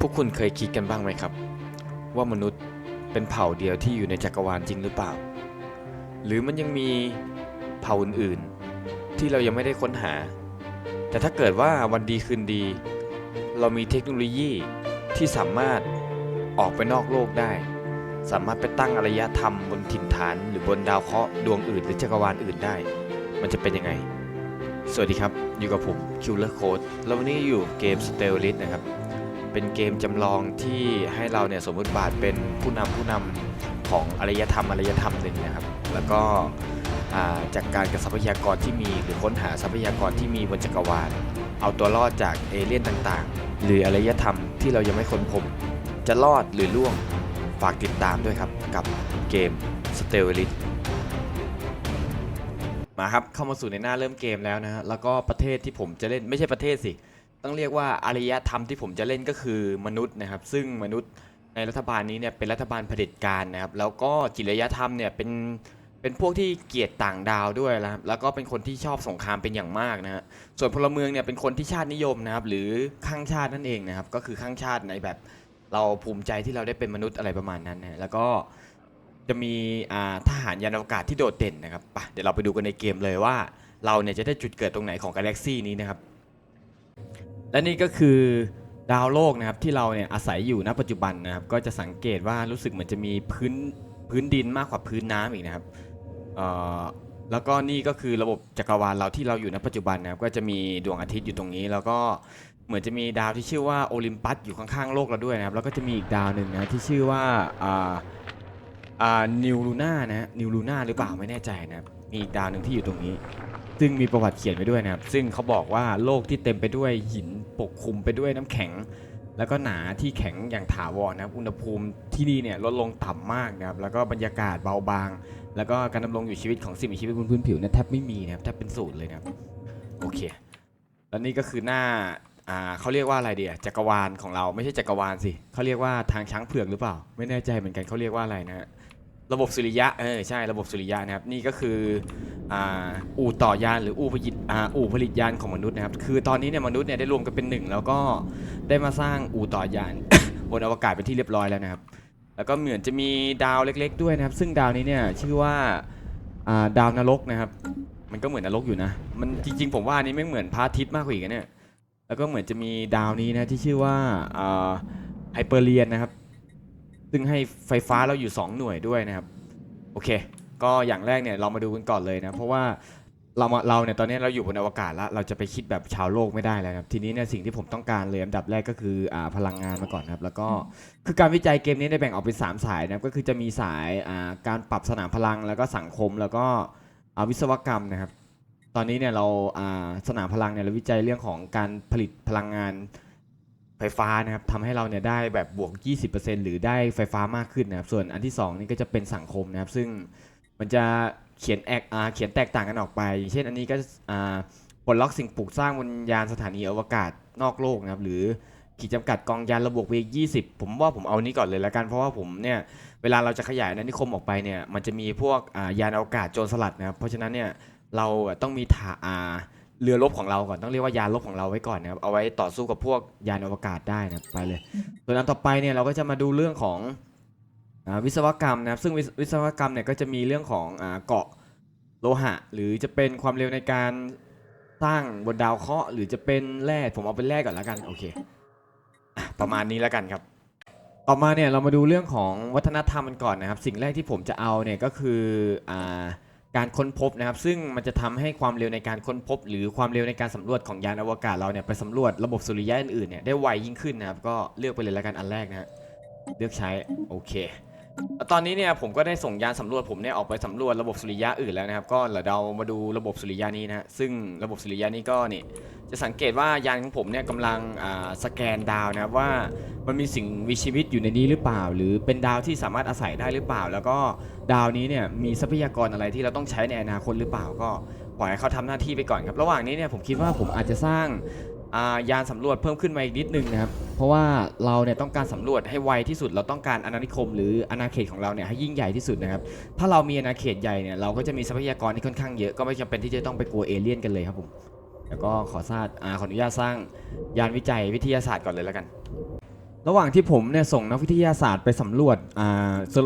พวกคุณเคยคิดกันบ้างไหมครับ ว่ามนุษย์เป็นเผ่าเดียวที่อยู่ในจักรวาลจริงหรือเปล่า หรือมันยังมีเผ่าอื่นๆ ที่เรายังไม่ได้ค้นหา แต่ถ้าเกิดว่าวันดีคืนดี เรามีเทคโนโลยีที่สามารถออกไปนอกโลกได้ สามารถไปตั้งอารยธรรมบนถิ่นฐาน หรือบนดาวเคราะห์ดวงอื่นหรือจักรวาลอื่นได้ มันจะเป็นยังไง สวัสดีครับ อยู่กับผม Killer Code แล้ววันนี้อยู่เกม s t e l l i t นะครับ เป็นเกมจำลองที่ให้เราเนี่ยสมมติบาทเป็นผู้นำผู้นำของอารยธรรมอารยธรรมหนึ่งนะครับ แล้วก็จากการกับทรัพยากรที่มีหรือค้นหาทรัพยากรที่มีบนจักรวาล เอาตัวรอดจากเอเลี่ยนต่างๆ หรืออารยธรรมที่เรายังไม่ค้นพบ จะรอดหรือล่วงฝากติดตามด้วยครับ กับเกม s t e l l i t มาครับเข้ามาสู่ในหน้าเริ่มเกมแล้วนะฮะแล้วก็ประเทศที่ผมจะเล่นไม่ใช่ประเทศสิ ต้องเรียกว่าอารยธรรมที่ผมจะเล่นก็คือมนุษย์นะครับ ซึ่งมนุษย์ในรัฐบาลนี้เนี่ยเป็นรัฐบาลเผด็จการนะครับ แล้วก็จิรยธรรมเนี่ยเป็นเป็นพวกที่เกลียดต่างดาวด้วยนะครับแล้วก็เป็นคนที่ชอบสงครามเป็นอย่างมากนะฮะส่วนพลเมืองเนี่ยเป็นคนที่ชาตินิยมนะครับ หรือข้างชาตินั่นเองนะครับ ก็คือข้างชาติในแบบเราภูมิใจที่เราได้เป็นมนุษย์อะไรประมาณนั้นนะแล้วก็จะมีอ่าทหารยานอวกาศที่โดดเด่นนะครับไปเดี๋ยวเราไปดูกันในเกมเลยว่า เราเนี่ยจะได้จุดเกิดตรงไหนของกาแล็กซี่นี้นะครับ และนี่ก็คือดาวโลกนะครับที่เราเนี่ยอาศัยอยู่ณปัจจุบันนะครับ ก็จะสังเกตว่ารู้สึกเหมือนจะมีพื้นพื้นดินมากกว่าพื้นน้ำอีกนะครับแล้วก็นี่ก็คือระบบจักรวาลเราที่เราอยู่ณปัจจุบันนะครับก็จะมีดวงอาทิตย์อยู่ตรงนี้ แล้วก็เหมือนจะมีดาวที่ชื่อว่าโอลิมปัสอยู่ข้างๆโลกเราด้วยนะครับ แล้วก็จะมีอีกดาวหนึ่งนะที่ชื่อว่าอ่าอ่านิวลูน่านะนิวลูน่าหรือเปล่าไม่แน่ใจนะครับมีอีกดาวหนึ่งที่อยู่ตรงนี้ ซึ่งมีประวัติเขียนไว้ด้วยนะครับ ซึ่งเขาบอกว่าโลกที่เต็มไปด้วยหินปกคลุมไปด้วยน้ำแข็ง แล้วก็หนาที่แข็งอย่างถาวรนะครับอุณหภูมิที่นี่เนี่ยลดลงต่ำมากนะครับแล้วก็บรรยากาศเบาบาง แล้วก็การดำรงอยู่ชีวิตของสิ่งมีชีวิตบนพื้นผิวเนี่ยแทบไม่มีนะครับแทบเป็นศูนย์เลยนะครับโอเคแล้วนี่ก็คือหน้าอ่าเขาเรียกว่าอะไรเดียจักรวาลของเราไม่ใช่จักรวาลสิเขาเรียกว่าทางช้างเผือกหรือเปล่า ไม่แน่ใจเหมือนกันเขาเรียกว่าอะไรนะฮะ ระบบสุริยะเออใช่ระบบสุริยะนะครับนี่ก็คืออ่าอู่ต่อยานหรืออู่ผลิตอ่าอู่ผลิตยานของมนุษย์นะครับคือตอนนี้เนี่ยมนุษย์เนี่ยได้รวมกันเป็นหนึ่งแล้วก็ได้มาสร้างอู่ต่อยานบนอวกาศเป็นที่เรียบร้อยแล้วนะครับ แล้วก็เหมือนจะมีดาวเล็ก ๆ ด้วยนะครับ ซึ่งดาวนี้เนี่ยชื่อว่าอ่าดาวนรกนะครับ มันก็เหมือนนรกอยู่นะมันจริง ๆ ผมว่าอันนี้ไม่เหมือนพระอาทิตย์มากกว่าอีกนะเนี่ยแล้วก็เหมือนจะมีดาวนี้นะที่ชื่อว่าไฮเปอร์เรียนนะครับ ซึ่งให้ไฟฟ้าเราอยู่ 2 หน่วยด้วยนะครับ โอเค ก็อย่างแรกเนี่ยเรามาดูกันก่อนเลยนะ เพราะว่าเราเราเนี่ยตอนนี้เราอยู่บนอวกาศแล้ว เราจะไปคิดแบบชาวโลกไม่ได้แล้วครับ ทีนี้เนี่ยสิ่งที่ผมต้องการเลยอันดับแรกก็คืออ่าพลังงานมาก่อนนะครับ แล้วก็คือการวิจัยเกมนี้ได้แบ่งออกเป็น3สายนะครับ ก็คือจะมีสายอ่าการปรับสนามพลังแล้วก็สังคมแล้วก็อาวิศวกรรมนะครับ ตอนนี้เนี่ยเราอ่าสนามพลังเนี่ยเราวิจัยเรื่องของการผลิตพลังงาน ไฟฟ้านะครับทำให้เราเนี่ยได้แบบบวก 20%หรือได้ไฟฟ้ามากขึ้นนะครับ ส่วนอันที่สองนี่ก็จะเป็นสังคมนะครับ ซึ่งมันจะเขียนแอกอาเขียนแตกต่างกันออกไป เช่นอันนี้ก็อ่าปลดล็อกสิ่งปลูกสร้างบนยานสถานีอวกาศนอกโลกนะครับ หรือขีดจำกัดกองยานระบบเวก20 ผมว่าผมเอานี้ก่อนเลยแล้วกัน เพราะว่าผมเนี่ยเวลาเราจะขยายอาณานิคมออกไปเนี่ยมันจะมีพวกอ่ายานอวกาศโจรสลัดนะครับ เพราะฉะนั้นเนี่ยเราต้องมีถาอา เรือรบของเราก่อนต้องเรียกว่ายานรบของเราไว้ก่อนนะครับเอาไว้ต่อสู้กับพวกยานอวกาศได้นะครับไปเลยส่วนอันต่อไปเนี่ยเราก็จะมาดูเรื่องของอาวิศวกรรมนะครับซึ่งวิศวิศวกรรมเนี่ยก็จะมีเรื่องของอาเกาะโลหะ หรือจะเป็นความเร็วในการสร้างบนดาวเคราะห์หรือจะเป็นแร่ผมเอาเป็นแร่ก่อนแล้วกันโอเคอะประมาณนี้แล้วกันครับ ต่อมาเนี่ยเรามาดูเรื่องของวัฒนธรรมกันก่อนนะครับ สิ่งแรกที่ผมจะเอาเนี่ยก็คืออ่า การค้นพบนะครับ ซึ่งมันจะทำให้ความเร็วในการค้นพบ หรือความเร็วในการสำรวจของยานอวกาศเราเนี่ยไปสำรวจระบบสุริยะอื่นๆเนี่ยได้ไวยิ่งขึ้นนะครับ ก็เลือกไปเลยแล้วกันอันแรกนะฮะเลือกใช้โอเค ตอนนี้เนี่ยผมก็ได้ส่งยานสำรวจผมเนี่ยออกไปสำรวจระบบสุริยะอื่นแล้วนะครับ ก็เดี๋ยวเรามาดูระบบสุริยะนี้นะฮะซึ่งระบบสุริยะนี้ก็นี่จะสังเกตว่ายานของผมเนี่ยกำลังสแกนดาวนะครับว่ามันมีสิ่งมีชีวิตอยู่ในนี้หรือเปล่า หรือเป็นดาวที่สามารถอาศัยได้หรือเปล่า แล้วก็ดาวนี้เนี่ยมีทรัพยากรอะไรที่เราต้องใช้ในอนาคตหรือเปล่าก็ปล่อยให้เขาทำหน้าที่ไปก่อนครับ ระหว่างนี้เนี่ยผมคิดว่าผมอาจจะสร้าง ยานสำรวจเพิ่มขึ้นมาอีกนิดนึงนะครับ เพราะว่าเราเนี่ยต้องการสำรวจให้ไวที่สุด เราต้องการอาณานิคม หรืออาณาเขตของเราเนี่ยให้ยิ่งใหญ่ที่สุดนะครับ ถ้าเรามีอาณาเขตใหญ่เนี่ยเราก็จะมีทรัพยากรที่ค่อนข้างเยอะก็ไม่จำเป็นที่จะต้องไปกลัวเอเลี่ยนกันเลยครับผมแล้วก็ขอสร้างอ่าขออนุญาตสร้างยานวิจัยวิทยาศาสตร์ก่อนเลยแล้วกัน ระหว่างที่ผมเนี่ยส่งนักวิทยาศาสตร์ไปสำรวจ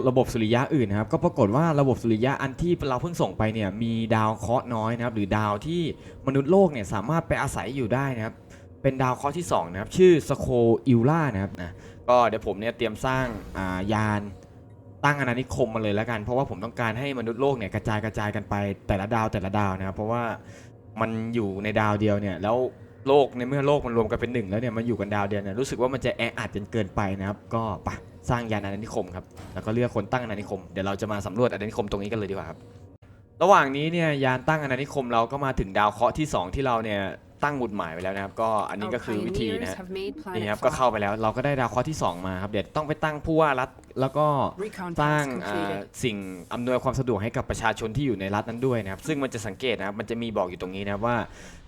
ระบบสุริยะอื่นนะครับ ก็ปรากฏว่าระบบสุริยะอันที่เราเพิ่งส่งไปเนี่ยมีดาวเคราะห์น้อยนะครับ หรือดาวที่มนุษย์โลกเนี่ยสามารถไปอาศัยอยู่ได้นะครับ เป็นดาวเคราะห์ที่2นะครับชื่อสโคอิลล่านะครับนะก็เดี๋ยวผมเนี่ยเตรียมสร้างอ่ายานตั้งอาณานิคมมาเลยแล้วกัน เพราะว่าผมต้องการให้มนุษย์โลกเนี่ยกระจายกระจายกันไปแต่ละดาวแต่ละดาวนะครับเพราะว่ามันอยู่ในดาวเดียวเนี่ยแล้วโลกในเมื่อโลกมันรวมกันเป็นหนึ่งแล้วเนี่ยมันอยู่กันดาวเดียวเนี่ยรู้สึกว่ามันจะแออัดจนเกินไปนะครับก็ปะสร้างยานอาณานิคมครับแล้วก็เลือกคนตั้งอาณานิคมเดี๋ยวเราจะมาสำรวจอาณานิคมตรงนี้กันเลยดีกว่าครับระหว่างนี้เนี่ยยานตั้งอาณานิคมเราก็มาถึงดาวเคราะห์ที่ 2 ที่เราเนี่ย ตั้งหมุดหมายไว้แล้วนะครับ ก็อันนี้ Our ก็คือวิธีนะ pioneers ฮะ have made นี่ planet ครับก็ Fly. เข้าไปแล้ว เราก็ได้ดาวเคราะห์ที่ 2 มาครับ เดี๋ยวต้องไปตั้งผู้ว่ารัฐแล้วก็ Recon สร้าง task อ่า completed. สิ่งอำนวยความสะดวกให้กับประชาชนที่อยู่ในรัฐนั้นด้วยนะครับ ซึ่งมันจะสังเกตนะครับ มันจะมีบอกอยู่ตรงนี้นะครับว่า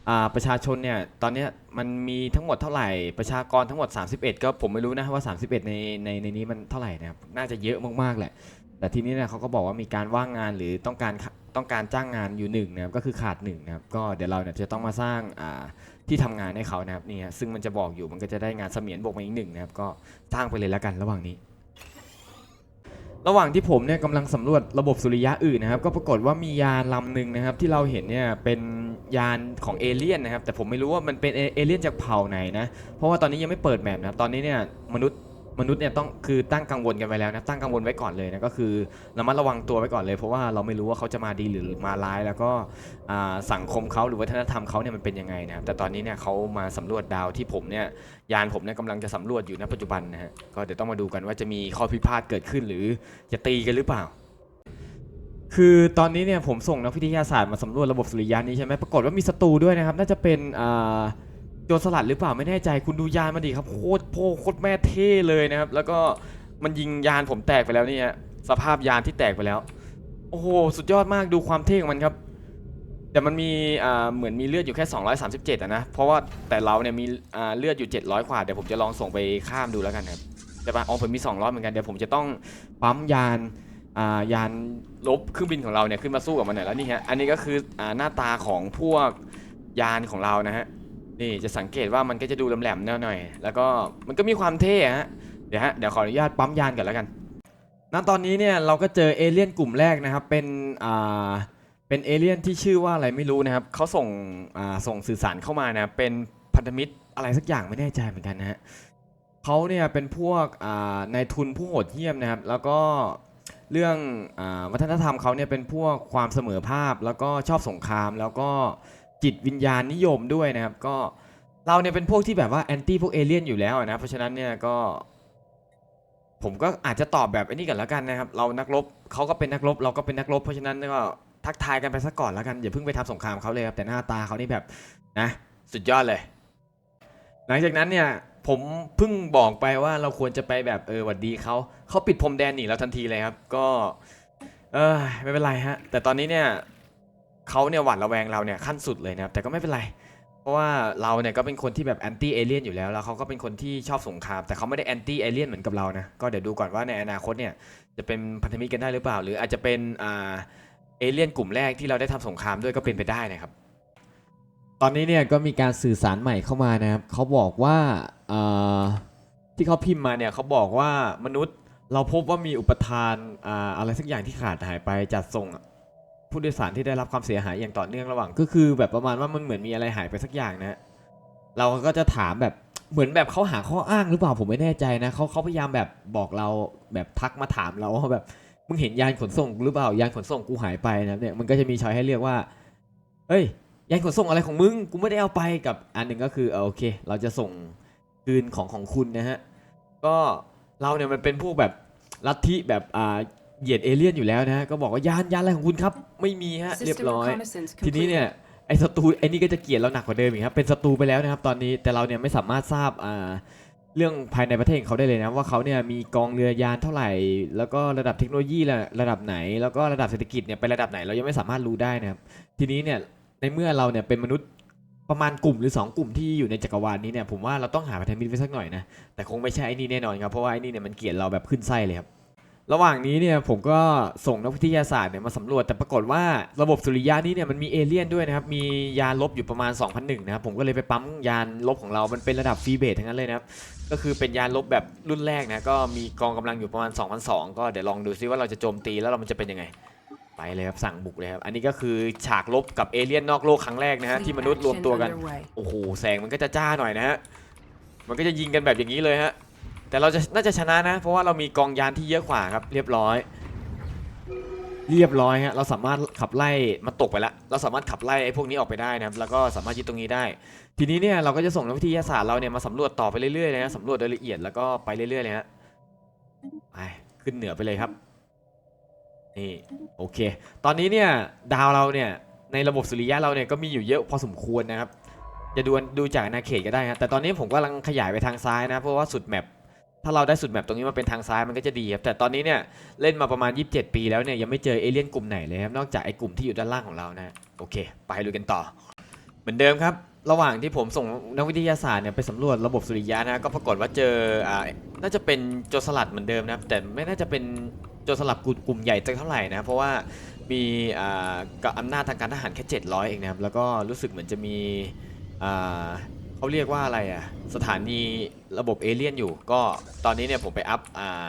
อ่าประชาชนเนี่ยตอนเนี้ยมันมีทั้งหมดเท่าไหร่ประชากรทั้งหมด 31 ก็ผมไม่รู้นะว่า 31 ในในในนี้มันเท่าไหร่นะครับน่าจะเยอะมากๆแหละ แต่ทีนี้เนี่ยเขาก็บอกว่ามีการว่างงานหรือต้องการต้องการจ้างงานอยู่หนึ่งนะครับก็คือขาดหนึ่งนะครับก็เดี๋ยวเราเนี่ยจะต้องมาสร้างที่ทำงานให้เขานะครับนี่ฮะซึ่งมันจะบอกอยู่มันก็จะได้งานเสมียนบวกมาอีกหนึ่งนะครับก็สร้างไปเลยแล้วกันระหว่างนี้ ระหว่างที่ผมเนี่ยกำลังสำรวจระบบสุริยะอื่นนะครับ ก็ปรากฏว่ามียานลำหนึ่งนะครับ ที่เราเห็นเนี่ยเป็นยานของเอเลี่ยนนะครับ แต่ผมไม่รู้ว่ามันเป็นเอเลี่ยนจากเผ่าไหนนะเพราะว่าตอนนี้ยังไม่เปิดแมปนะตอนนี้เนี่ยมนุษย์ มนุษย์เนี่ยต้องคือตั้งกังวลกันไว้แล้วนะตั้งกังวลไว้ก่อนเลยนะก็คือระมัดระวังตัวไว้ก่อนเลย เพราะว่าเราไม่รู้ว่าเขาจะมาดีหรือมาร้าย แล้วก็สังคมเขาหรือวัฒนธรรมเขาเนี่ยมันเป็นยังไงนะครับแต่ตอนนี้เนี่ยเขามาสำรวจดาวที่ผมเนี่ยยานผมเนี่ยกำลังจะสำรวจอยู่ณปัจจุบันนะฮะก็เดี๋ยวต้องมาดูกันว่าจะมีข้อพิพาทเกิดขึ้นหรือจะตีกันหรือเปล่าคือตอนนี้เนี่ยผมส่งนักวิทยาศาสตร์มาสำรวจระบบสุริยะนี้ใช่ไหมปรากฏว่ามีศัตรูด้วยนะครับ น่าจะเป็นอ่า โจรสลัดหรือเปล่าไม่แน่ใจคุณดูยานมันดิครับโคตรโพโคตรแม่เท่เลยนะครับ แล้วก็มันยิงยานผมแตกไปแล้วเนี่ยสภาพยานที่แตกไปแล้ว โอ้โหสุดยอดมากดูความเท่ของมันครับ แต่มันมีอ่าเหมือนมีเลือดอยู่แค่ 237อะนะเพราะว่าแต่เราเนี่ยมีอ่าเลือดอยู่ 700กว่าเดี๋ยวผมจะลองส่งไปข้ามดูแล้วกันครับใช่ปะอ๋อผมมี200เหมือนกันเดี๋ยวผมจะต้องปั๊มยานอ่ายานลบเครื่องบินของเราเนี่ยขึ้นมาสู้กับมันหน่อยแล้วนี่ฮะอันนี้ก็คืออ่าหน้าตาของพวกยานของเรานะฮะ นี่จะสังเกตว่ามันก็จะดูแหลมๆหน่อยๆแล้วก็มันก็มีความเท่ฮะเดี๋ยวฮะเดี๋ยวขออนุญาตปั๊มยานก่อนแล้วกันณตอนนี้เนี่ยเราก็เจอเอเลี่ยนกลุ่มแรกนะครับเป็นอ่าเป็นเอเลี่ยนที่ชื่อว่าอะไรไม่รู้นะครับเขาส่งอ่าส่งสื่อสารเข้ามานะเป็นพันธมิตรอะไรสักอย่างไม่แน่ใจเหมือนกันนะฮะเขาเนี่ยเป็นพวกอ่านายทุนผู้โหดเหี้ยมนะครับ แล้วก็เรื่องอาวัฒนธรรมเขาเนี่ยเป็นพวกความเสมอภาพ แล้วก็ชอบสงครามแล้วก็ จิตวิญญาณนิยมด้วยนะครับ ก็เราเนี่ยเป็นพวกที่แบบว่าแอนตี้พวกเอเลี่ยนอยู่แล้วนะ เพราะฉะนั้นเนี่ยก็ ผมก็อาจจะตอบแบบไอ้นี้กันแล้วกันนะครับ เรานักรบเขาก็เป็นนักรบ เราก็เป็นนักรบ เพราะฉะนั้นก็ทักทายกันไปซะก่อนแล้วกันอย่าเพิ่งไปทำสงครามเขาเลยครับแต่หน้าตาเขานี่แบบนะสุดยอดเลย หลังจากนั้นเนี่ยผมเพิ่งบอกไปว่าเราควรจะไปแบบเออหวัดดีเขาเขาปิดพรมแดนหนีเราทันทีเลยครับ ก็ เออไม่เป็นไรฮะ แต่ตอนนี้เนี่ย เขาเนี่ยหวาดระแวงเราเนี่ยขั้นสุดเลยนะครับแต่ก็ไม่เป็นไร เพราะว่าเราเนี่ยก็เป็นคนที่แบบแอนตี้เอเลี่ยนอยู่แล้วแล้วเขาก็เป็นคนที่ชอบสงครามแต่เขาไม่ได้แอนตี้เอเลี่ยนเหมือนกับเรานะก็เดี๋ยวดูก่อนว่าในอนาคตเนี่ยจะเป็นพันธมิตรกันได้หรือเปล่า หรืออาจจะเป็นอ่าเอเลี่ยนกลุ่มแรกที่เราได้ทำสงครามด้วยก็เป็นไปได้นะครับ ตอนนี้เนี่ยก็มีการสื่อสารใหม่เข้ามานะครับเขาบอกว่าเอ่อที่เขาพิมพ์มาเนี่ยเขาบอกว่ามนุษย์เราพบว่ามีอุปทานอ่าอะไรสักอย่างที่ขาดหายไปจัดส่ง ผู้โดยสารที่ได้รับความเสียหายอย่างต่อเนื่องระหว่าง ก็คือแบบประมาณว่ามันเหมือนมีอะไรหายไปสักอย่างนะ เราก็จะถามแบบเหมือนแบบเขาหาข้ออ้างหรือเปล่าผมไม่แน่ใจนะเขาเขาพยายามแบบบอกเราแบบทักมาถามเราว่าแบบมึงเห็นยานขนส่งหรือเปล่ายานขนส่งกูหายไปนะเนี่ยมันก็จะมีช้อยให้เลือกว่าเฮ้ยยานขนส่งอะไรของมึงกูไม่ได้เอาไปกับอันหนึ่งก็คือเออโอเค เราจะส่งคืนของของคุณนะฮะก็เราเนี่ยมันเป็นพวกแบบลัทธิแบบอ่า เหยียดเอเลี่ยนอยู่แล้วนะฮะก็บอกว่ายานยานอะไรของคุณครับ ไม่มีฮะเรียบ System ร้อย reconnaissance ทีนี้ completed. เนี่ยไอ้ศัตรูไอ้นี่ก็จะเกลียดเราหนักกว่าเดิมอีกครับเป็นศัตรูไปแล้วนะครับ ตอนนี้แต่เราเนี่ยไม่สามารถทราบอ่าเรื่องภายในประเทศของเขาได้เลยนะว่าเขาเนี่ยมีกองเรือยานเท่าไหร่ แล้วก็ระดับเทคโนโลยีระระดับไหน แล้วก็ระดับเศรษฐกิจเนี่ยไประดับไหนเรายังไม่สามารถรู้ได้นะครับทีนี้เนี่ยในเมื่อเราเนี่ยเป็นมนุษย์ประมาณกลุ่มหรือ 2 กลุ่มที่อยู่ในจักรวาลนี้เนี่ยผมว่าเราต้องหาพันธมิตรไว้สักหน่อยนะแต่คงไม่ใช่ไอ้นี่แน่นอนครับเพราะว่าไอ้นี่เนี่ยมันเกลียดเราแบบขึ้นไส้เลยครับ ระหว่างนี้เนี่ยผมก็ส่งนักวิทยาศาสตร์เนี่ยมาสำรวจแต่ปรากฏว่าระบบสุริยะนี้เนี่ยมันมีเอเลี่ยนด้วยนะครับ มียานลบอยู่ประมาณ 2001 นะครับ ผมก็เลยไปปั๊มยานลบของเรา มันเป็นระดับฟรีเบสทั้งนั้นเลยนะครับ ก็คือเป็นยานลบแบบรุ่นแรกนะ ก็มีกองกำลังอยู่ประมาณ2,200ก็เดี๋ยวลองดูซิว่าเราจะโจมตีแล้วเรามันจะเป็นยังไง ไปเลยครับสั่งบุกเลยครับ อันนี้ก็คือฉากลบกับเอเลี่ยนนอกโลกครั้งแรกนะฮะที่มนุษย์รวมตัวกัน โอ้โหแสงมันก็จะจ้าหน่อยนะฮะ มันก็จะยิงกันแบบอย่างนี้เลยฮะ แต่เราจะน่าจะชนะนะ เพราะว่าเรามีกองยานที่เยอะกว่าครับ เรียบร้อย เรียบร้อยฮะเราสามารถขับไล่มันตกไปแล้วเราสามารถขับไล่ไอ้พวกนี้ออกไปได้นะครับแล้วก็สามารถยึดตรงนี้ได้ ทีนี้เนี่ยเราก็จะส่งนักวิทยาศาสตร์เราเนี่ยมาสำรวจต่อไปเรื่อยๆเลยนะสำรวจโดยละเอียดแล้วก็ไปเรื่อยๆเลยฮะไปขึ้นเหนือไปเลยครับนี่โอเค ตอนนี้เนี่ยดาวเราเนี่ยในระบบสุริยะเราเนี่ยก็มีอยู่เยอะพอสมควรนะครับ จะดูดูจากอาเขตก็ได้ครับแต่ตอนนี้ผมกำลังขยายไปทางซ้ายนะ เพราะว่าสุดแมป ถ้าเราได้สุดแมปตรงนี้มาเป็นทางซ้ายมันก็จะดีครับแต่ตอนนี้เนี่ยเล่นมาประมาณ 27 ปีแล้วเนี่ยยังไม่เจอเอเลี่ยนกลุ่มไหนเลยครับนอกจากไอ้กลุ่มที่อยู่ด้านล่างของเรานะโอเค ไปลุยกันต่อ เหมือนเดิมครับ ระหว่างที่ผมส่งนักวิทยาศาสตร์เนี่ยไปสำรวจระบบสุริยะนะก็ปรากฏว่าเจออ่าน่าจะเป็นโจรสลัดเหมือนเดิมนะครับแต่ไม่น่าจะเป็นโจรสลัดกลุ่มใหญ่สักเท่าไหร่นะเพราะว่ามีอ่ากับอำนาจทางการทหารแค่700เองนะครับแล้วก็รู้สึกเหมือนจะมีอ่า เขาเรียกว่าอะไรอะสถานีระบบเอเลี่ยนอยู่ ก็ตอนนี้เนี่ยผมไปอัพอ่า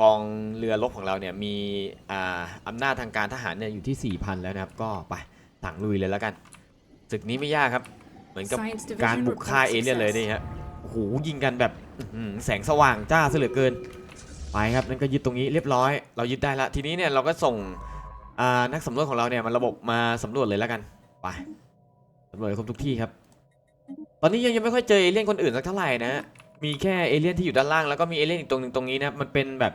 กองเรือรบของเราเนี่ยมีอ่าอำนาจทางการทหารเนี่ยอยู่ที่ 4,000 แล้วนะครับ ก็ไปสั่งลุยเลยแล้วกันศึกนี้ไม่ยากครับ เหมือนกับการบุกฆ่าเอเลี่ยนเลยนี่ฮะโอ้โหยิงกันแบบอื้อหือแสงสว่างจ้าซะเหลือเกิน ไปครับนั่นก็ยึดตรงนี้เรียบร้อย เรายึดได้ละทีนี้เนี่ยเราก็ส่งอ่านักสำรวจของเราเนี่ยมันระบบมาสำรวจเลยแล้วกันไปสำรวจให้ครบทุกที่ครับ ตอนนี้ยังยังไม่ค่อยเจอเอเลี่ยนคนอื่นสักเท่าไหร่นะ มีแค่เอเลี่ยนที่อยู่ด้านล่างแล้วก็มีเอเลี่ยนอีกตรงหนึ่งตรงนี้นะ มันเป็นแบบ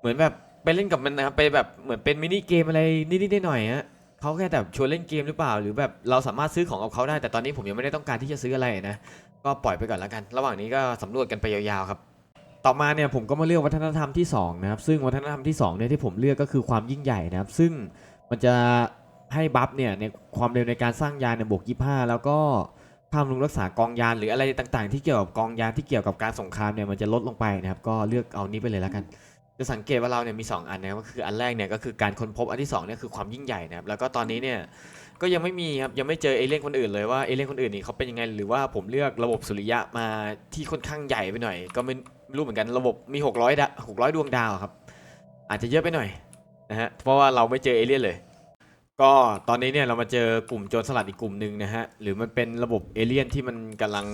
เหมือนแบบไปเล่นกับมันนะครับไปแบบเหมือนเป็นมินิเกมอะไรนิดๆหน่อยๆฮะเขาแค่แบบชวนเล่นเกมหรือเปล่า หรือแบบเราสามารถซื้อของกับเขาได้ แต่ตอนนี้ผมยังไม่ได้ต้องการที่จะซื้ออะไรนะ ก็ปล่อยไปก่อนแล้วกัน ระหว่างนี้ก็สำรวจกันไปยาวๆครับ ต่อมาเนี่ยผมก็มาเลือกวัฒนธรรมที่สองนะครับ ซึ่งวัฒนธรรมที่สองเนี่ยที่ผมเลือกก็คือความยิ่งใหญ่นะครับ ซึ่งมันจะให้บัฟเนี่ยในความเร็วในการสร้างยานเนี่ยบวก25แล้วก็ ค่าบำรุงรักษากองยานหรืออะไรต่างๆ ที่เกี่ยวกับกองยานที่เกี่ยวกับการสงครามเนี่ยมันจะลดลงไปนะครับก็เลือกเอานี้ไปเลยแล้วกันจะสังเกตว่าเราเนี่ยมี 2 อันนะครับก็คืออันแรกเนี่ยก็คือการค้นพบอันที่2เนี่ยคือความยิ่งใหญ่นะครับแล้วก็ตอนนี้เนี่ยก็ยังไม่มีครับยังไม่เจอเอเลี่ยนคนอื่นเลยว่าเอเลี่ยนคนอื่นนี่เขาเป็นยังไงหรือว่าผมเลือกระบบสุริยะมาที่ค่อนข้างใหญ่ไปหน่อย ก็ไม่ไม่รู้เหมือนกันระบบมี 600ดะ600 ดวงดาวครับอาจจะเยอะไปหน่อยนะฮะเพราะว่าเราไม่เจอเอเลี่ยนเลย ก็ตอนนี้เนี่ยเรามาเจอกลุ่มโจรสลัดอีกกลุ่มหนึ่งนะฮะ หรือมันเป็นระบบเอเลี่ยนที่มันกำลัง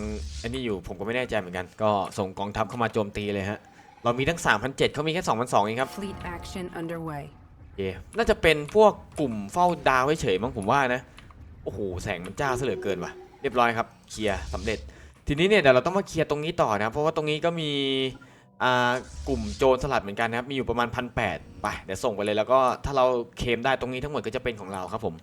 อันนี้อยู่ผมก็ไม่แน่ใจเหมือนกัน ก็ส่งกองทัพเข้ามาโจมตีเลยฮะ เรามีทั้ง 3,700เขามีแค่2,200เองครับ Fleet action underway. โอเคน่าจะเป็นพวกกลุ่มเฝ้าดาวเฉยๆมั้งผมว่านะ โอ้โห แสงมันจ้าซะเหลือเกินว่ะ เรียบร้อยครับ เคลียร์สำเร็จ ทีนี้เนี่ยเดี๋ยวเราต้องมาเคลียร์ตรงนี้ต่อนะ เพราะว่าตรงนี้ก็มีอ่า กลุ่มโจรสลัดเหมือนกันนะครับ มีอยู่ประมาณพันแปดไปเดี๋ยวส่งไปเลยแล้วก็ถ้าเราเคมได้ตรงนี้ทั้งหมดก็จะเป็นของเราครับผม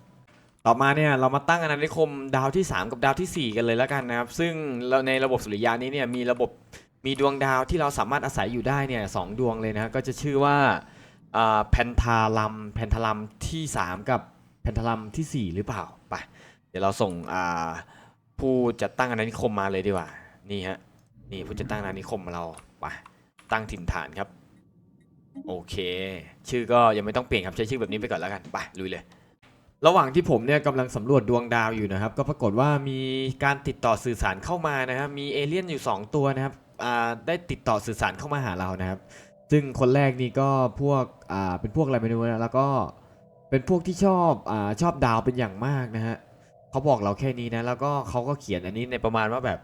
ต่อมาเนี่ยเรามาตั้งอาณานิคมดาวที่ 3 กับดาวทีสี่4 กันเลยแล้วกันนะครับ ซึ่งเราในระบบสุริยะนี้เนี่ยมีระบบมีดวงดาวที่เราสามารถอาศัยอยู่ได้เนี่ยสองดวงเลยนะก็จะชื่อว่าแพนทาลัมแพนทาลัมที่ 3 กับแพนทาลัมทีสี่ 4 หรือเปล่าไปเดี๋ยวเราส่งผู้จัดตั้งอาณานิคมมาเลยดีกว่านี่ฮะนี่ผู้จัดตั้งอาณานิคมเราไป ตั้งถิ่นฐานครับ โอเค ชื่อก็ยังไม่ต้องเปลี่ยนครับใช้ชื่อแบบนี้ไปก่อนแล้วกันไปลุยเลย ระหว่างที่ผมเนี่ยกำลังสำรวจดวงดาวอยู่นะครับ ก็ปรากฏว่ามีการติดต่อสื่อสารเข้ามานะครับมีเอเลี่ยนอยู่ 2 ตัวนะครับได้ติดต่อสื่อสารเข้ามาหาเรานะครับ ซึ่งคนแรกนี่ก็พวกเป็นพวกอะไรไม่รู้นะแล้วก็เป็นพวกที่ชอบอชอบดาวเป็นอย่างมากนะฮะเขาบอกเราแค่นี้นะ แล้วก็เขาก็เขียนอันนี้ในประมาณว่าแบบ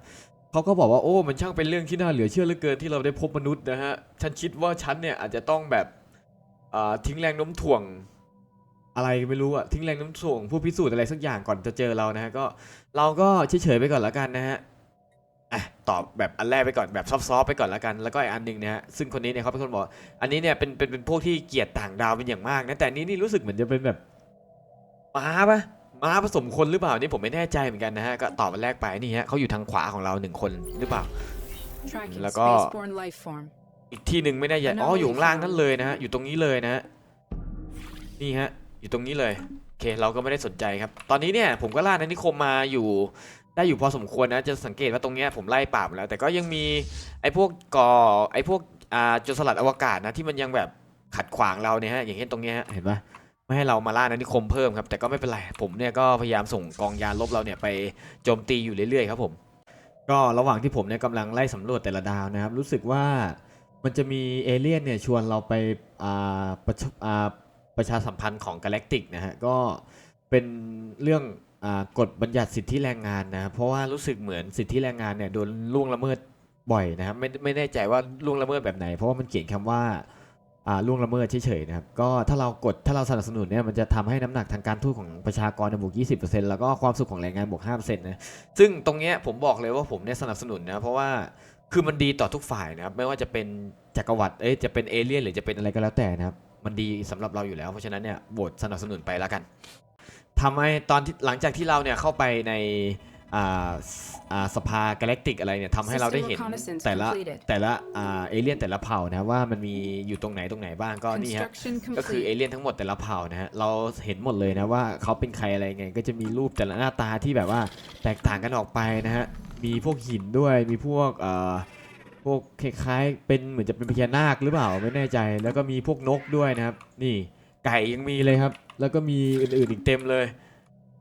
เขาก็บอกว่าโอ้มันช่างเป็นเรื่องที่น่าเหลือเชื่อเหลือเกินที่เราได้พบมนุษย์นะฮะฉันคิดว่าฉันเนี่ยอาจจะต้องแบบอ่าทิ้งแรงโน้มถ่วง อะไรไม่รู้อะทิ้งแรงโน้ำถ่วงผู้พิสูจน์อะไรสักอย่างก่อนจะเจอเรานะฮะก็เราก็เฉยๆไปก่อนแล้วกันนะฮะอะตอบแบบอันแรกไปก่อนแบบซอฟๆไปก่อนแล้วกัน แล้วก็อีกอันหนึ่งนะฮะซึ่งคนนี้เนี่ยเขาเป็นคนบอกอันนี้เนี่ยเป็นเป็นเป็นพวกที่เกลียดต่างดาวเป็นอย่างมากนะแต่อันนี้นี่รู้สึกเหมือนจะเป็นแบบมาปะ ม้าผสมคนหรือเปล่านี่ผมไม่แน่ใจเหมือนกันนะฮะก็ตอบอันแรกไปนี่ฮะเขาอยู่ทางขวาของเราหนึ่งคนหรือเปล่า Tracking Là có- spaceborne life form. อีกที่หนึ่งไม่แน่ใจอ๋ออยู่ข้างล่างนั่นเลยนะฮะอยู่ตรงนี้เลยนะฮะนี่ฮะอยู่ตรงนี้เลยโอเคเราก็ไม่ได้สนใจครับ ตอนนี้เนี่ยผมก็ล่าในนิคมมาอยู่ได้อยู่พอสมควรนะจะสังเกตว่าตรงเนี้ยผมไล่ปราบแล้ว แต่ก็ยังมีไอ้พวกก่อไอ้พวกอ่าโจรสลัดอวกาศนะที่มันยังแบบขัดขวางเราเนี่ยฮะอย่างเช่นตรงเนี้ยฮะเห็นปะ ไม่ให้เรามาล่าในนิคมเพิ่มครับแต่ก็ไม่เป็นไรผมเนี่ยก็พยายามส่งกองยานลบเราเนี่ยไปโจมตีอยู่เรื่อยๆครับผม ก็ระหว่างที่ผมเนี่ยกำลังไล่สำรวจแต่ละดาวนะครับ รู้สึกว่ามันจะมีเอเลี่ยนเนี่ยชวนเราไปอ่าประชอ่าประชาสัมพันธ์ของกาแล็กติกนะฮะก็เป็นเรื่องอ่ากฎบัญญัติสิทธิแรงงานนะครับเพราะว่ารู้สึกเหมือนสิทธิแรงงานเนี่ยโดนล่วงละเมิดบ่อยนะครับไม่ไม่แน่ใจว่าล่วงละเมิดแบบไหน เพราะว่ามันเขียนคำว่าอ่า ล่วงละเมิดเฉยๆนะครับก็ถ้าเรากดถ้าเราสนับสนุนเนี่ยมันจะทำให้น้ำหนักทางการทูตของประชากรเนี่ยบวก 20%แล้วก็ความสุขของแรงงานบวก 5%นะซึ่งตรงเนี้ยผมบอกเลยว่าผมเนี่ยสนับสนุนนะเพราะว่าคือมันดีต่อทุกฝ่ายนะครับไม่ว่าจะเป็นจักรวรรดิเอ้ยจะเป็นเอเลี่ยนหรือจะเป็นอะไรก็แล้วแต่นะครับมันดีสำหรับเราอยู่แล้ว เพราะฉะนั้นเนี่ยโหวตสนับสนุนไปแล้วกันทำให้ตอนที่หลังจากที่เราเนี่ยเข้าไปใน สภากาแล็กติกอะไรเนี่ยทำให้เราได้เห็น System reconnaissance แต่ละ completed แต่ละอ่าเอเลี่ยนแต่ละเผ่านะว่ามันมีอยู่ตรงไหนตรงไหนบ้างก็นี่ฮะ Construction ก็คือเอ complete. เลี่ยนทั้งหมดแต่ละเผ่านะฮะเราเห็นหมดเลยนะว่าเขาเป็นใครอะไรไงก็จะมีรูปแต่ละหน้าตาที่แบบว่าแตกต่างกันออกไปนะฮะมีพวกหินด้วยมีพวกเอ่อพวกคล้ายๆเป็นเหมือนจะเป็นพญานาคหรือเปล่าไม่แน่ใจ แล้วก็มีพวกนกด้วยนะครับ นี่ไก่ยังมีเลยครับ แล้วก็มีอื่นๆอีกเต็มเลย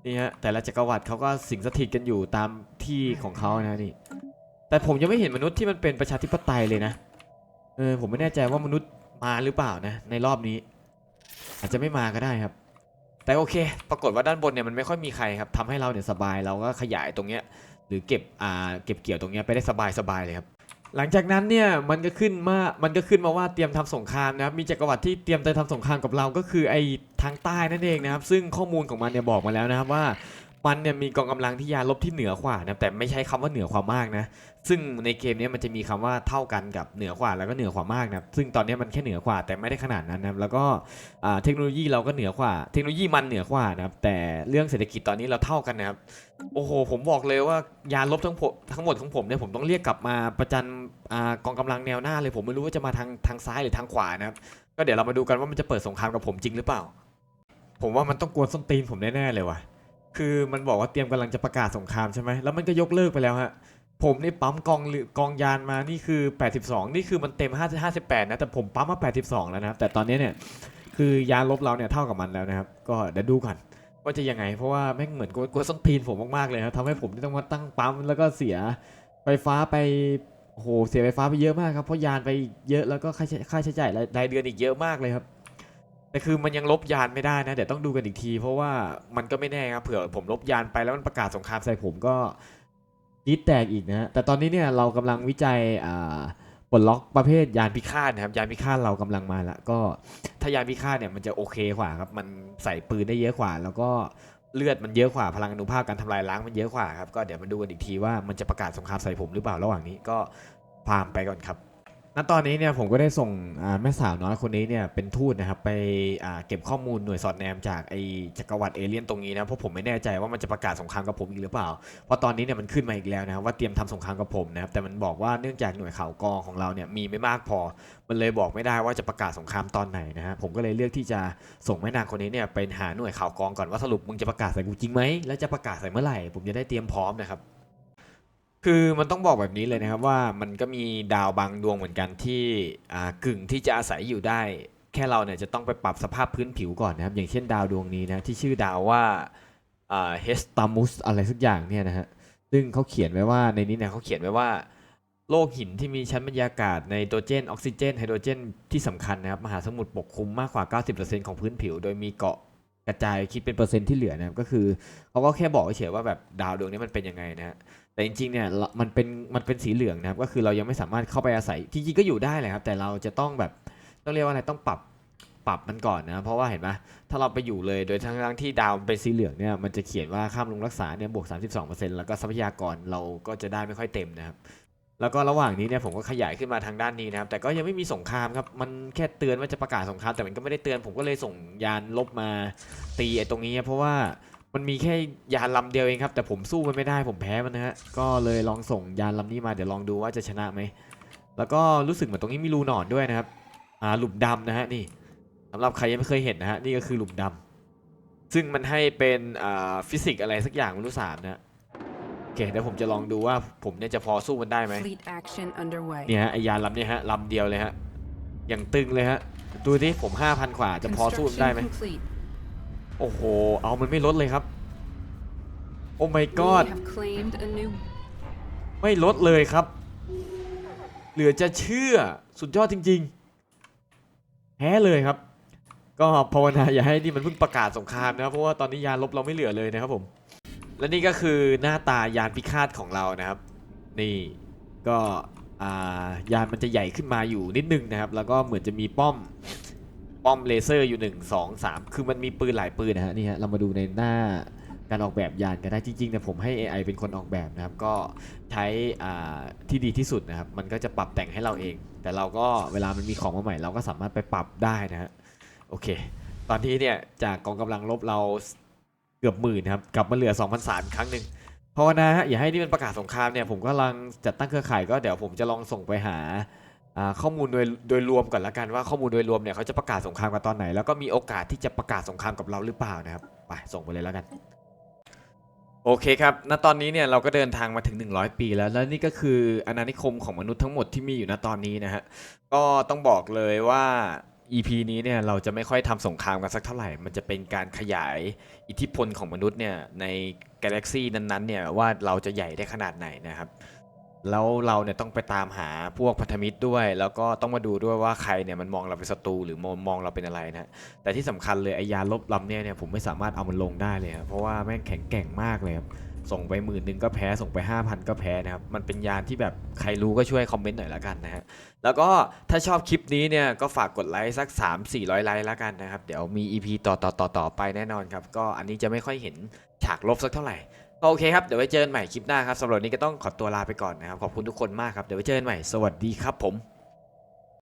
นี่ฮะแต่ละจักรวรรดิเขาก็สิงสถิตกันอยู่ตามที่ของเขานะนี่ แต่ผมยังไม่เห็นมนุษย์ที่มันเป็นประชาธิปไตยเลยนะเออผมไม่แน่ใจว่ามนุษย์มาหรือเปล่านะ ในรอบนี้ อาจจะไม่มาก็ได้ครับ แต่โอเค ปรากฏว่าด้านบนเนี่ยมันไม่ค่อยมีใครครับทำให้เราเนี่ยสบายเราก็ขยายตรงเนี้ย หรือเก็บอ่าเก็บเกี่ยวตรงเนี้ยไปได้สบายสบายเลยครับ หลังจากนั้นเนี่ยมันก็ขึ้นมา มันก็ขึ้นมาว่าเตรียมทำสงครามนะครับมีจักรวรรดิที่เตรียมจะทำสงครามกับเราก็คือไอ้ทางใต้นั่นเองนะครับ ซึ่งข้อมูลของมันเนี่ยบอกมาแล้วนะครับว่า มันเนี่ยมีกองกำลังที่ยาลบที่เหนือกว่านะแต่ไม่ใช้คำว่าเหนือกว่ามากนะ ซึ่งในเกมนี้มันจะมีคำว่าเท่ากันกับเหนือกว่าแล้วก็เหนือกว่ามากนะซึ่งตอนนี้มันแค่เหนือกว่าแต่ไม่ได้ขนาดนั้นนะแล้วก็เทคโนโลยีเราก็เหนือกว่า เทคโนโลยีมันเหนือกว่านะครับแต่เรื่องเศรษฐกิจตอนนี้เราเท่ากันนะครับโอ้โหผมบอกเลยว่ายาลบทั้งทั้งหมดของผมเนี่ยผมต้องเรียกกลับมาประจันอกองกำลังแนวหน้าเลยผมไม่รู้ว่าจะมาทางทางซ้ายหรือทางขวานะครับก็เดี๋ยวเรามาดูกันว่ามันจะเปิดสงครามกับผมจริงหรือเปล่า ผมว่ามันต้องกวนส้นตีนผมแน่ๆเลยว่ะ คือมันบอกว่าเตรียมกำลังจะประกาศสงครามใช่ไหมแล้วมันก็ยกเลิกไปแล้วฮะผมนี่ปั๊มกองหรือกองยานมานี่คือ 82 นี่คือมันเต็ม 5 58 นะ แต่ผมปั๊มมา 82 แล้วนะครับ แต่ตอนนี้เนี่ยคือยานลบเราเนี่ยเท่ากับมันแล้วนะครับ ก็เดี๋ยวดูก่อนว่าจะยังไง เพราะว่าแม่งเหมือนกวนกวส้นตีนผมมากๆเลยครับทำให้ผมต้องมาตั้งปั๊มแล้วก็เสียไฟฟ้าไปโอ้โหเสียไฟฟ้าไปเยอะมากครับเพราะยานไปเยอะแล้วก็ค่าใช้ค่าใช้จ่ายรายเดือนอีกเยอะมากเลยครับ แต่คือมันยังลบยานไม่ได้นะ เดี๋ยวต้องดูกันอีกที เพราะว่ามันก็ไม่แน่ครับเผื่อผมลบยานไปแล้วมันประกาศสงครามใส่ผมก็ยิดแตกอีกนะ แต่ตอนนี้เนี่ยเรากำลังวิจัยอ่าปลดล็อกประเภทยานพิฆาตนะครับยานพิฆาตเรากำลังมาละก็ถ้ายานพิฆาตเนี่ยมันจะโอเคกว่าครับมันใส่ปืนได้เยอะกว่า แล้วก็เลือดมันเยอะกว่าพลังอนุภาคการทำลายล้างมันเยอะกว่าครับก็เดี๋ยวมาดูกันอีกทีว่ามันจะประกาศสงครามใส่ผมหรือเปล่าระหว่างนี้ก็พามไปก่อนครับ ณตอนนี้เนี่ยผมก็ได้ส่งแม่สาวน้อยคนนี้เนี่ยเป็นทูตนะครับไปเก็บข้อมูลหน่วยสอดแนมจากไอจักรวรรดิเอเลี่ยนตรงนี้นะเพราะผมไม่แน่ใจว่ามันจะประกาศสงครามกับผมอีกหรือเปล่า เพราะตอนนี้เนี่ยมันขึ้นมาอีกแล้วนะครับว่าเตรียมทำสงครามกับผมนะครับแต่มันบอกว่าเนื่องจากหน่วยข่าวกรองของเราเนี่ยมีไม่มากพอ มันเลยบอกไม่ได้ว่าจะประกาศสงครามตอนไหนนะฮะผมก็เลยเลือกที่จะส่งแม่นางคนนี้เนี่ยไปหาหน่วยข่าวกรองก่อนว่าสรุปมึงจะประกาศใส่กูจริงไหมแล้วจะประกาศใส่เมื่อไหร่ผมจะได้เตรียมพร้อมนะครับ คือมันต้องบอกแบบนี้เลยนะครับว่ามันก็มีดาวบางดวงเหมือนกันที่อ่ากึ่งที่จะอาศัยอยู่ได้ แค่เราเนี่ยจะต้องไปปรับสภาพพื้นผิวก่อนนะครับ อย่างเช่นดาวดวงนี้นะที่ชื่อดาวว่าเฮสตามุสอะไรสักอย่างเนี่ยนะฮะซึ่งเขาเขียนไว้ว่าในนี้เนี่ยเขาเขียนไว้ว่าโลกหินที่มีชั้นบรรยากาศไนโตรเจนออกซิเจนไฮโดรเจนที่สำคัญนะครับมหาสมุทรปกคลุมมากกว่า 90%ของพื้นผิว โดยมีเกาะกระจายคิดเป็นเปอร์เซ็นต์ที่เหลือนะครับก็คือเขาก็แค่บอกเฉยว่าแบบดาวดวงนี้มันเป็นยังไงนะฮะ แต่จริงๆเนี่ยมันเป็นมันเป็นสีเหลืองนะครับก็คือเรายังไม่สามารถเข้าไปอาศัยจริงๆก็อยู่ได้แหละครับ แต่เราจะต้องแบบต้องเรียกว่าอะไรต้องปรับปรับมันก่อนนะเพราะว่าเห็นไหมถ้าเราไปอยู่เลยโดยทั้งทั้งที่ดาวมันเป็นสีเหลืองเนี่ยมันจะเขียนว่าค่าบำรุงรักษาเนี่ยบวก 32%แล้วก็ทรัพยากรเราก็จะได้ไม่ค่อยเต็มนะครับ แล้วก็ระหว่างนี้เนี่ยผมก็ขยายขึ้นมาทางด้านนี้นะครับ แต่ก็ยังไม่มีสงครามครับมันแค่เตือนว่าจะประกาศสงครามแต่มันก็ไม่ได้เตือน ผมก็เลยส่งยานลบมาตีไอ้ตรงนี้เพราะว่า มันมีแค่ยานลำเดียวเองครับ แต่ผมสู้มันไม่ได้ผมแพ้มันนะฮะก็เลยลองส่งยานลำนี้มาเดี๋ยวลองดูว่าจะชนะไหมแล้วก็รู้สึกเหมือนตรงนี้มีรูหนอนด้วยนะครับอ่าหลุมดำนะฮะนี่สำหรับใครยังไม่เคยเห็นนะฮะนี่ก็คือหลุมดำซึ่งมันให้เป็นอ่าฟิสิกส์อะไรสักอย่างไม่รู้สามนะฮะโอเคเดี๋ยวผมจะลองดูว่าผมเนี่ยจะพอสู้มันได้ไหม Fleet action underway. เนี่ยฮะไอยานลำเนี่ยฮะลำเดียวเลยฮะอย่างตึงเลยฮะดูดิผม5,000กว่าจะพอสู้มันได้ไหม Construction complete. โอ้โห เอามันไม่ลดเลยครับ โอ้ my We god have claimed a new ไม่ลดเลยครับ เหลือจะเชื่อสุดยอดจริง ๆ แพ้เลยครับ ก็ภาวนาอย่าให้นี่มันเพิ่งประกาศสงครามนะครับเพราะว่าตอนนี้ยานลบเราไม่เหลือเลยนะครับผม และนี่ก็คือหน้าตายานพิฆาตของเรานะครับ นี่ก็อ่ายานมันจะใหญ่ขึ้นมาอยู่นิดนึงนะครับ แล้วก็เหมือนจะมีป้อม ป้อมเลเซอร์อยู่ 1 2 3 คือมันมีปืนหลายปืนนะฮะนี่ฮะเรามาดูในหน้าการออกแบบยานกันได้จริงๆเนี่ยผมให้ AI เป็นคนออกแบบนะครับ ก็ใช้ที่ดีที่สุดนะครับ มันก็จะปรับแต่งให้เราเอง แต่เราก็เวลามันมีของมาใหม่ เราก็สามารถไปปรับได้นะฮะโอเค ตอนนี้เนี่ยจากกองกำลังลบเราเกือบหมื่นครับกลับมาเหลือ2 0 0 3อีกครั้งหนึ่งภาวนาฮะอย่าให้นี่เป็นประกาศสงครามเนี่ยผมกำลังจัดตั้งเครือข่ายก็เดี๋ยวผมจะลองส่งไปหา ข้อมูลโดยโดยรวมก่อนละกันว่าข้อมูลโดยรวมเนี่ยเขาจะประกาศสงครามกันตอนไหน แล้วก็มีโอกาสที่จะประกาศสงครามกับเราหรือเปล่านะครับไปส่งไปเลยแล้วกันโอเคครับณตอนนี้เนี่ยเราก็เดินทางมาถึง 100 ปีแล้ว แล้วนี่ก็คืออาณานิคมของมนุษย์ทั้งหมดที่มีอยู่ณตอนนี้นะฮะ ก็ต้องบอกเลยว่า EP นี้เนี่ยเราจะไม่ค่อยทำสงครามกันสักเท่าไหร่ มันจะเป็นการขยายอิทธิพลของมนุษย์เนี่ยในกาแล็กซีนั้นๆเนี่ยว่าเราจะใหญ่ได้ขนาดไหนนะครับ แล้วเราเนี่ยต้องไปตามหาพวกพันธมิตรด้วย แล้วก็ต้องมาดูด้วยว่าใครเนี่ยมันมองเราเป็นศัตรูหรือมองมองเราเป็นอะไรนะแต่ที่สำคัญเลยไอยาลบลำเนี่ยเนี่ยผมไม่สามารถเอามันลงได้เลยครับเพราะว่าแม่งแข็งแกร่งมากเลยครับส่งไปหมื่นหนึ่งก็แพ้ส่งไป 5,000 ก็แพ้นะครับ มันเป็นยานที่แบบใครรู้ก็ช่วยคอมเมนต์หน่อยละกันนะฮะแล้วก็ถ้าชอบคลิปนี้เนี่ยก็ฝากกดไลค์สัก 3 400 ไลค์ละกันนะครับ เดี๋ยวมี EP ต่อต่อต่อต่อไปแน่นอนครับ ก็อันนี้จะไม่ค่อยเห็นฉากลบสักเท่าไหร่ ก็โอเคครับ เดี๋ยวไว้เจอกันใหม่คลิปหน้าครับสำหรับวันนี้ก็ต้องขอตัวลาไปก่อนนะครับ ขอบคุณทุกคนมากครับ เดี๋ยวไว้เจอกันใหม่ สวัสดีครับผม